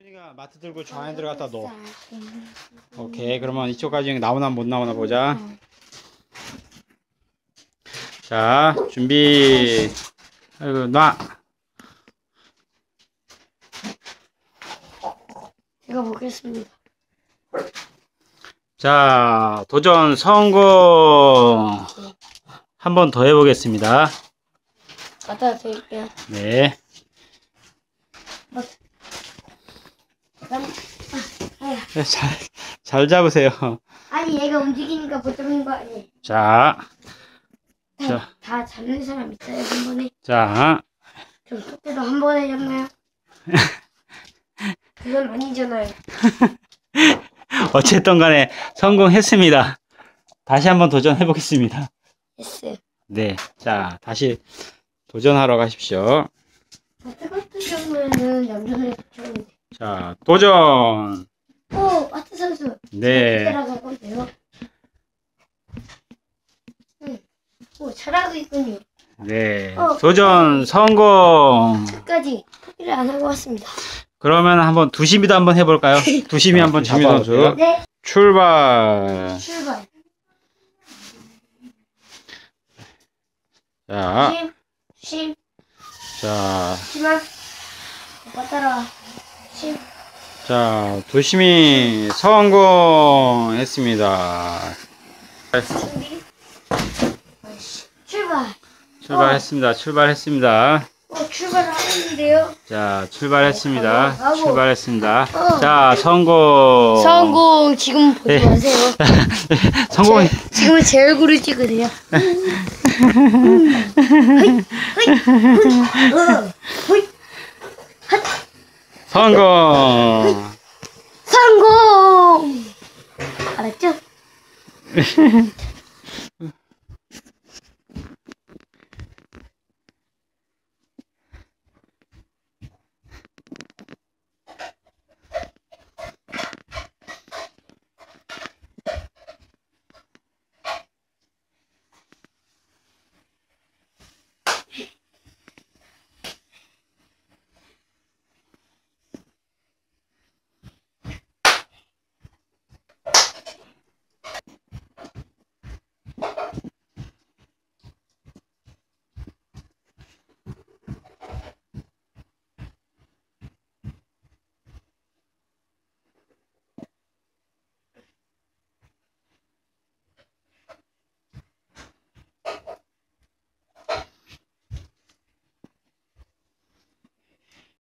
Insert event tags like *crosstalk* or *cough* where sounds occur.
준이가 마트 들고 저 안에 들어갔다 넣어. 오케이. 그러면 이쪽까지 나오나 못 나오나 보자. 자, 준비. 아이고, 놔. 제가 보겠습니다. 자, 도전 성공. 한 번 더 해보겠습니다. 갖다 드릴게요. 네. 그럼, 네, 잘, 잘 잡으세요. 아니 얘가 움직이니까 못 잡는 거 아니에요? 자, 자. 다 잡는 사람 있어요 한 번에? 자, 저 그때도 한 번에 잡나요? *laughs* 그건 아니잖아요. *laughs* 어쨌든 간에 성공했습니다. 다시 한번 도전해 보겠습니다. 예스. 네. 자, 다시 도전하러 가십시오. 경우에는 염전을 붙여는데. 자, 도전! 오 마트 선수. 네. 따라갈 건데요. 응. 오 잘하고 있군요. 네. 어. 도전 성공! 끝까지 포기를 안 하고 왔습니다. 그러면 한번 두심이도 한번 해볼까요? *laughs* 두심이 한번 두심이 잡아보세요. 선수. 네 출발! 출발. 자, 심, 심, 자, 심한. 오빠 따라와. 심. 자, 두심이 성공했습니다. 출발. 출발했습니다. 출발했습니다. 어, 출발을 하는데요. 자, 출발했습니다. 가고. 출발했습니다. 어. 자, 성공. 성공. 지금 보지 네. 마세요. *laughs* 성공. 제, 지금은 제 얼굴을 찍으세요. 성공. 성공. 알았죠? *laughs*